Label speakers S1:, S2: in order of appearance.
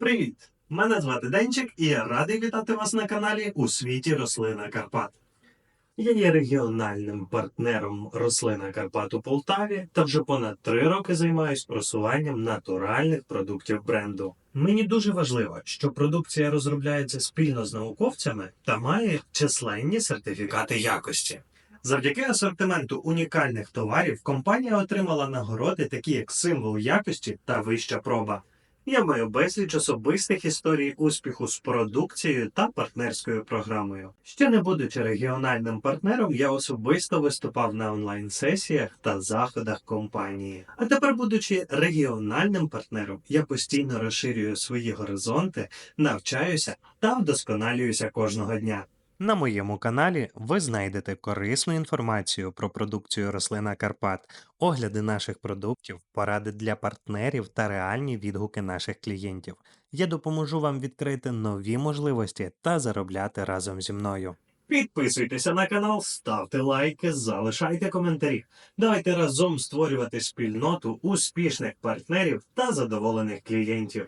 S1: Привіт! Мене звати Денчик, і я радий вітати вас на каналі у світі рослина Карпат. Я є регіональним партнером рослина Карпат у Полтаві та вже понад три роки займаюсь просуванням натуральних продуктів бренду. Мені дуже важливо, що продукція розробляється спільно з науковцями та має численні сертифікати якості. Завдяки асортименту унікальних товарів компанія отримала нагороди, такі як символ якості та вища проба. Я маю безліч особистих історій успіху з продукцією та партнерською програмою. Ще не будучи регіональним партнером, я особисто виступав на онлайн-сесіях та заходах компанії. А тепер, будучи регіональним партнером, я постійно розширюю свої горизонти, навчаюся та вдосконалююся кожного дня. На моєму каналі ви знайдете корисну інформацію про продукцію рослина Карпат, огляди наших продуктів, поради для партнерів та реальні відгуки наших клієнтів. Я допоможу вам відкрити нові можливості та заробляти разом зі мною. Підписуйтеся на канал, ставте лайки, залишайте коментарі. Давайте разом створювати спільноту успішних партнерів та задоволених клієнтів.